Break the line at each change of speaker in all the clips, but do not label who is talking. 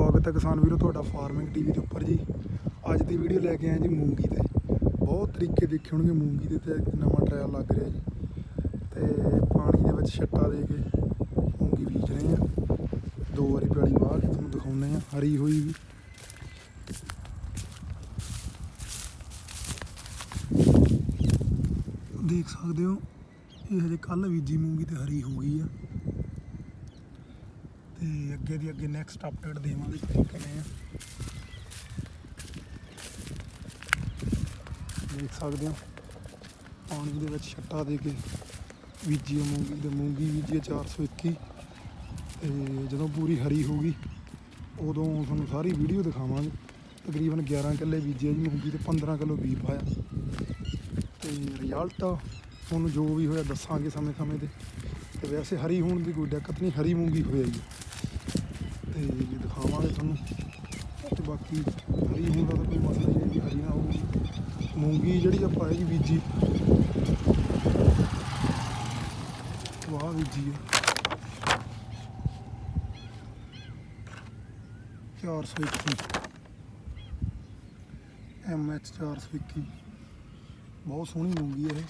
ਸਵਾਗਤ ਹੈ ਕਿਸਾਨ ਵੀਰੋ ਤੁਹਾਡਾ ਫਾਰਮਿੰਗ ਟੀਵੀ ਦੇ ਉੱਪਰ ਜੀ। ਅੱਜ ਦੀ ਵੀਡੀਓ ਲੈ ਕੇ ਆਏ ਜੀ ਮੂੰਗੀ ਤੇ। ਬਹੁਤ ਤਰੀਕੇ ਦੇਖੇ ਹੋਣਗੇ ਮੂੰਗੀ ਦੇ ਤੇ ਨਵਾਂ ਟ੍ਰਾਇਲ ਲੱਗ ਰਿਹਾ ਜੀ। ਤੇ ਪਾਣੀ ਦੇ ਵਿੱਚ ਛੱਟਾ ਦੇ ਕੇ ਮੂੰਗੀ ਬੀਜ ਰਹੇ ਆ ਦੋ ਵਾਰੀ ਪਿਆਲੀ ਵਾਹ ਕੇ ਤੁਹਾਨੂੰ ਦਿਖਾਉਂਦੇ ਆ ਹਰੀ ਹੋਈ ਵੀ। ਦੇਖ ਸਕਦੇ ਹੋ, ਇਹ ਹਜੇ ਕੱਲ ਬੀਜੀ ਮੂੰਗੀ ਤੇ ਹਰੀ ਹੋ ਗਈ ਆ। ਤੇ ਅੱਗੇ ਦੀ ਅੱਗੇ ਨੈਕਸਟ ਅਪਡੇਟ ਦੇਵਾਂਗੇ ਕਿ ਕਿਵੇਂ ਆ ਦੇਖ ਸਕਦੇ ਹੋ, ਪਾਣੀ ਦੇ ਵਿੱਚ ਛੱਟਾ ਦੇ ਕੇ ਬੀਜੀ ਮੂੰਗੀ, ਤੇ ਮੂੰਗੀ ਬੀਜੀ ਆ 421 ਤੇ ਜਦੋਂ ਪੂਰੀ ਹਰੀ ਹੋ ਗਈ ਉਦੋਂ ਤੁਹਾਨੂੰ ਸਾਰੀ ਵੀਡੀਓ ਦਿਖਾਵਾਂਗੇ। ਤਕਰੀਬਨ 11 ਕਿੱਲੇ ਬੀਜੇ ਆ ਜੀ ਮੂੰਗੀ ਤੇ 15 ਕਿਲੋ ਬੀ ਪਾਇਆ। ਤੇ ਰਿਜ਼ਲਟ ਤੁਹਾਨੂੰ ਜੋ ਵੀ ਹੋਇਆ ਦੱਸਾਂਗੇ ਸਮੇਂ ਸਮੇਂ ਤੇ। ਤੇ ਵੈਸੇ ਹਰੀ ਹੋਣ ਦੀ ਕੋਈ ਦਿੱਕਤ ਨਹੀਂ, ਹਰੀ ਮੂੰਗੀ ਹੋਇਆ ਜੀ ਦਿਖਾਵਾਂਗੇ ਤੁਹਾਨੂੰ ਤੇ ਬਾਕੀ ਹਰੀ ਹੋਣ ਦਾ ਕੋਈ ਮਸਲਾ ਹੀ ਨਹੀਂ ਜੀ ਹਰੀ ਨਾ ਹੋਊਗੀ ਮੂੰਗੀ ਜਿਹੜੀ ਆਪਾਂ ਹੈ ਜੀ ਬੀਜੀ। ਵਾਹ ਬੀਜੀ ਹੈ 421 ਐਮ ਐਚ 421 ਬਹੁਤ ਸੋਹਣੀ ਮੂੰਗੀ ਹੈ ਇਹ।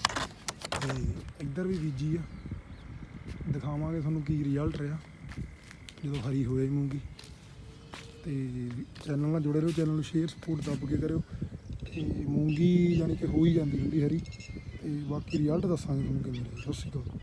ਤੇ ਇੱਧਰ ਵੀ ਬੀਜੀ ਆ। ਦਿਖਾਵਾਂਗੇ ਤੁਹਾਨੂੰ ਕੀ ਰਿਜ਼ਲਟ ਰਿਹਾ, ਜਦੋਂ ਹਰੀ ਹੋਈ ਮੂੰਗੀ। ਤੇ ਚੈਨਲ ਨਾਲ ਜੁੜੇ ਰਹੋ ਚੈਨਲ ਨੂੰ ਸ਼ੇਅਰ ਸਪੋਰਟ ਦੱਬ ਕੇ ਕਰਿਓ। ਤੇ ਮੂੰਗੀ ਯਾਨੀ ਕਿ ਹੋ ਹੀ ਜਾਂਦੀ ਹੁੰਦੀ ਹਰੀ। ਤੇ ਬਾਕੀ ਰਿਜ਼ਲਟ ਦੱਸਾਂਗੇ ਤੁਹਾਨੂੰ ਕਿਵੇਂ ਰਿਹਾ ਸਤਿ ਸ਼੍ਰੀ ਅਕਾਲ।